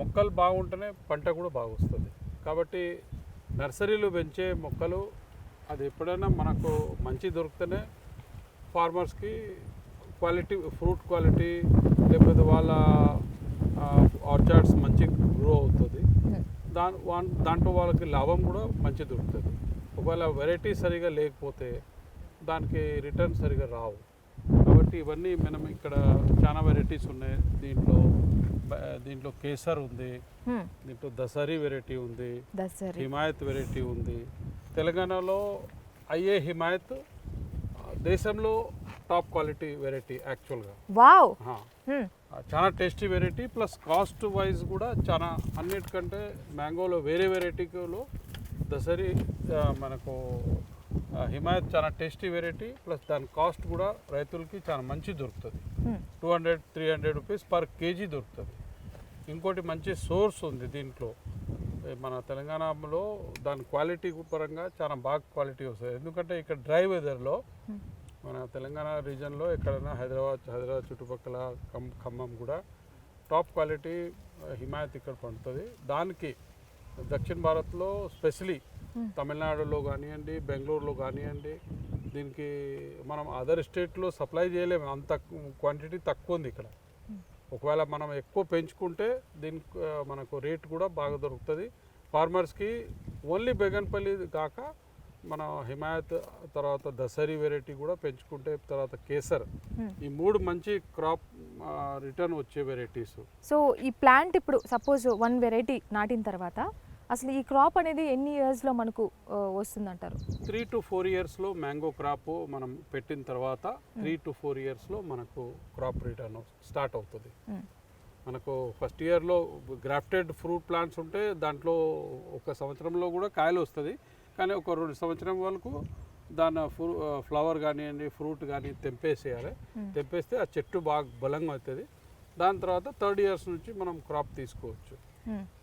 మొక్కలు బాగుంటేనే పంట కూడా బాగా వస్తుంది కాబట్టి నర్సరీలు పెంచే మొక్కలు అది ఎప్పుడైనా మనకు మంచి దొరికితేనే ఫార్మర్స్కి క్వాలిటీ ఫ్రూట్ క్వాలిటీ లేకపోతే వాళ్ళ ఆర్చార్డ్స్ మంచి గ్రో అవుతుంది. దాని దాంట్లో వాళ్ళకి లాభం కూడా మంచి దొరుకుతుంది. ఒకవేళ వెరైటీ సరిగా లేకపోతే దానికి రిటర్న్ సరిగా రావు. కాబట్టి ఇవన్నీ మనం ఇక్కడ చాలా వెరైటీస్ ఉన్నాయి. దీంట్లో దీంట్లో కేసర్ ఉంది. దీంట్లో దసరీ వెరైటీ ఉంది. హిమాయత్ వెరైటీ ఉంది. తెలంగాణలో అయ్యే హిమాయత్ దేశంలో టాప్ క్వాలిటీ వెరైటీ యాక్చువల్గా వావ్! చాలా tasty variety plus cost wise కూడా చాలా అన్నిటికంటే మ్యాంగోలో వేరే వెరైటీలో దసరి మనకు హిమాయత్ చాలా టేస్టీ వెరైటీ ప్లస్ దాని కాస్ట్ కూడా రైతులకి చాలా మంచి దొరుకుతుంది. Two hundred three hundred rupees per kg దొరుకుతుంది ఇంకోటి మంచి సోర్స్ ఉంది దీంట్లో మన తెలంగాణలో దాని క్వాలిటీ పరంగా చాలా బాగా క్వాలిటీ వస్తుంది ఎందుకంటే ఇక్కడ డ్రై వెదర్లో Hmm. మన తెలంగాణ రీజన్లో ఎక్కడైనా హైదరాబాద్ హైదరాబాద్ చుట్టుపక్కల ఖమ్ ఖమ్మం కూడా టాప్ క్వాలిటీ హిమాయత్ ఇక్కడ పండుతుంది దానికి దక్షిణ భారత్లో స్పెషలీ. తమిళనాడులో కానివ్వండి బెంగళూరులో కానివ్వండి దీనికి మనం అదర్ స్టేట్లో సప్లై చేయలేము. అంత క్వాంటిటీ తక్కువ ఉంది ఇక్కడ. ఒకవేళ మనం ఎక్కువ పెంచుకుంటే దీనికి మనకు రేట్ కూడా బాగా దొరుకుతుంది. ఫార్మర్స్కి ఓన్లీ బెగన్పల్లి కాక మన హిమాయత్ తర్వాత దసరీ వెరైటీ కూడా పెంచుకుంటే తర్వాత కేసర్. ఈ మూడు మంచి క్రాప్ రిటర్న్ వచ్చే వెరైటీస్ సో ఈ ప్లాంట్ ఇప్పుడు సపోజ్ వన్ వెరైటీ నాటిన తర్వాత అసలు ఈ క్రాప్ అనేది ఎన్ని ఇయర్స్లో మనకు వస్తుందంటారు? త్రీ టు ఫోర్ ఇయర్స్లో మ్యాంగో క్రాప్ మనం పెట్టిన తర్వాత త్రీ టు ఫోర్ ఇయర్స్లో మనకు క్రాప్ రిటర్న్ స్టార్ట్ అవుతుంది. మనకు ఫస్ట్ ఇయర్లో గ్రాఫ్టెడ్ ఫ్రూట్ ప్లాంట్స్ ఉంటే దాంట్లో ఒక సంవత్సరంలో కూడా కాయలు వస్తుంది. కానీ ఒక రెండు సంవత్సరం వరకు దాని ఫ్రూ ఫ్లవర్ కానివ్వండి ఫ్రూట్ కానీ తెంపేసేయాలి. తెంపేస్తే ఆ చెట్టు బాగా బలంగా అవుతుంది. దాని తర్వాత థర్డ్ ఇయర్స్ నుంచి మనం క్రాప్ తీసుకోవచ్చు.